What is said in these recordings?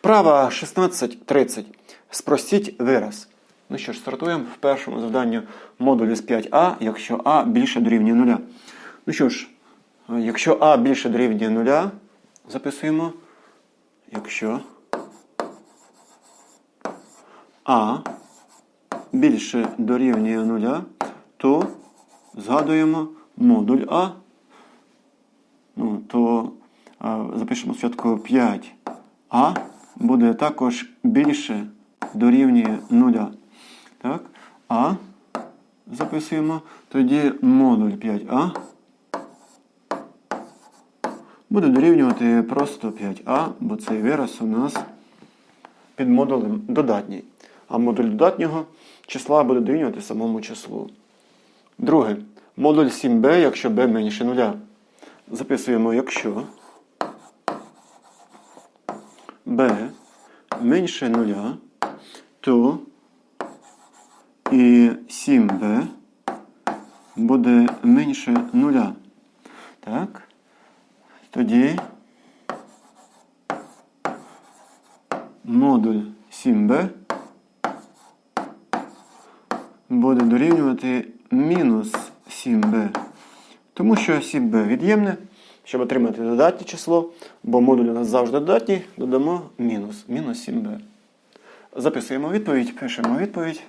Вправа 16.30. Спростіть вираз. Ну що ж, стартуємо в першому завданні модулі з 5а, якщо а більше дорівнює 0. Ну що ж, е, якщо а більше дорівнює 0, записуємо. Якщо а більше дорівнює 0, то згадуємо модуль А. Ну, то а, запишемо спочатку 5а буде також більше дорівнює 0. Так? А записуємо. Тоді модуль 5а буде дорівнювати просто 5а, бо цей вираз у нас під модулем додатній. А модуль додатнього числа буде дорівнювати самому числу. Друге. Модуль 7b, якщо b менше 0. Записуємо, якщо b менше 0, то і 7b буде менше 0. Так? Тоді модуль 7b буде дорівнювати мінус 7b. Тому що 7b від'ємне, щоб отримати додатнє число, бо модуль у нас завжди додатній, додамо мінус, мінус 7b. Записуємо відповідь, пишемо відповідь.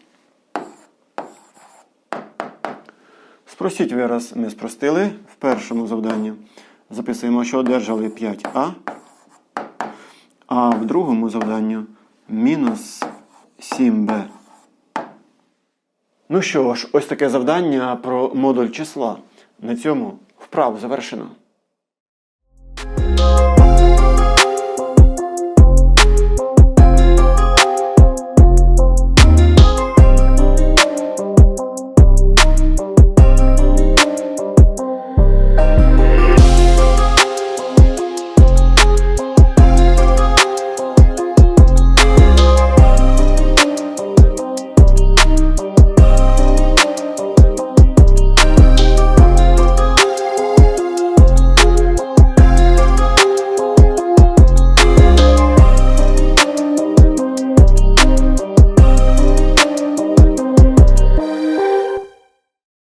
Спростіть вираз ми спростили в першому завданні. Записуємо, що одержали 5а, а в другому завданні мінус 7b. Ну що ж, ось таке завдання про модуль числа. На цьому вправу завершено. Oh,